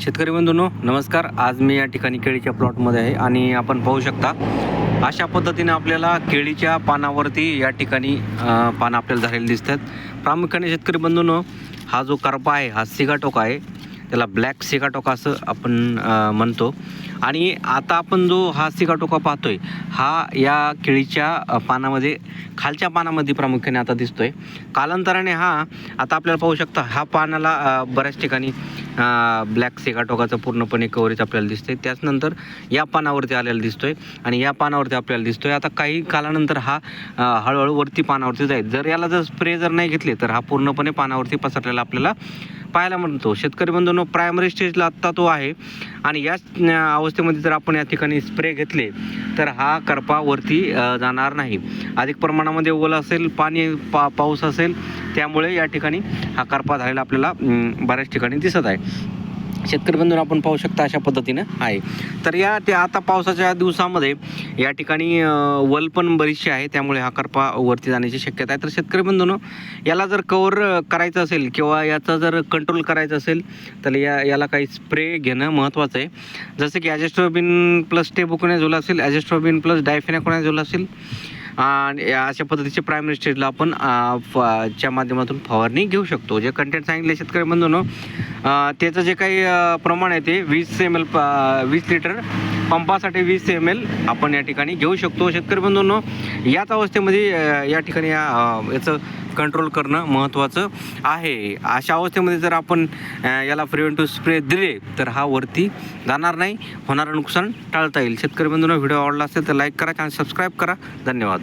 शेतकरी बंधूंनो नमस्कार. आज मी या ठिकाणी केळीच्या प्लॉटमध्ये आहे आणि आपण पाहू शकता अशा पद्धतीने आपल्याला केळीच्या पानावरती या ठिकाणी पानं आपल्याला झालेली दिसतात. प्रामुख्याने शेतकरी बंधूंनो हा जो करपा आहे हा सिगाटोका आहे. त्याला ब्लॅक सिगाटोका असं आपण म्हणतो. आणि आता आपण जो हा सिगाटोका पाहतोय हा या केळीच्या पानामध्ये खालच्या पानामध्ये प्रामुख्याने आता दिसतोय. कालांतराने हा आता आपल्याला पाहू शकता हा पानाला बऱ्याच ठिकाणी ब्लॅक सिगाटोकाचं पूर्णपणे कव्हरेज आपल्याला दिसतंय. त्याचनंतर या पानावरती आलेला दिसतोय आणि या पानावरती आपल्याला दिसतोय. आता काही कालानंतर हा हळूहळू वरती पानावरती जाईल जर याला जर स्प्रे जर नाही घेतले तर हा पूर्णपणे पानावरती पसरलेला आपल्याला पाहायला म्हणतो शेतकरी बंधूंनो प्रायमरी स्टेजला आत्ता तो आहे. आणि याच अवस्थेमध्ये जर आपण या ठिकाणी स्प्रे घेतले तर हा करपा वरती जाणार नाही. अधिक प्रमाणामध्ये ओलं असेल पाणी पा पाऊस असेल त्यामुळे या ठिकाणी हा करपा झालेला आपल्याला बऱ्याच ठिकाणी दिसत आहे. शेतकरी बंधून आपण पाहू शकता अशा पद्धतीनं आहे. तर या ते आता पावसाच्या दिवसामध्ये या ठिकाणी वल पण बरीचशी आहे. त्यामुळे हा करपा वरती जाण्याची शक्यता आहे. तर शेतकरी बंधून याला जर कवर करायचं असेल किंवा याचा जर कंट्रोल करायचं असेल तर या याला काही स्प्रे घेणं महत्त्वाचं आहे. जसं की ॲजेस्ट्रोबिन प्लस टेबुकोनॅझोल असेल ॲजेस्ट्रोबिन प्लस डायफेनाकोनॅझोल असेल आणि अशा पद्धतीचे प्रायमरी स्टेजला आपण फ- च्या माध्यमातून फवारणी घेऊ शकतो. जे कंटेंट सांगितले शेतकरी म्हणतो ना त्याचं जे काही प्रमाण आहे ते वीस एम एल वीस लिटर पंपासाठी वीस एम एल आपण या ठिकाणी घेऊ शकतो. शेतकरी बंधूंनो याच अवस्थेमध्ये या ठिकाणी या, याचं कंट्रोल करणं महत्त्वाचं आहे. अशा अवस्थेमध्ये जर आपण याला प्रिव्हेंटिव्ह स्प्रे दिले तर हा वरती जाणार नाही. होणारं नुकसान टाळता येईल. शेतकरी बंधूंना व्हिडिओ आवडला असेल तर लाईक करा आणि सबस्क्राईब करा. धन्यवाद.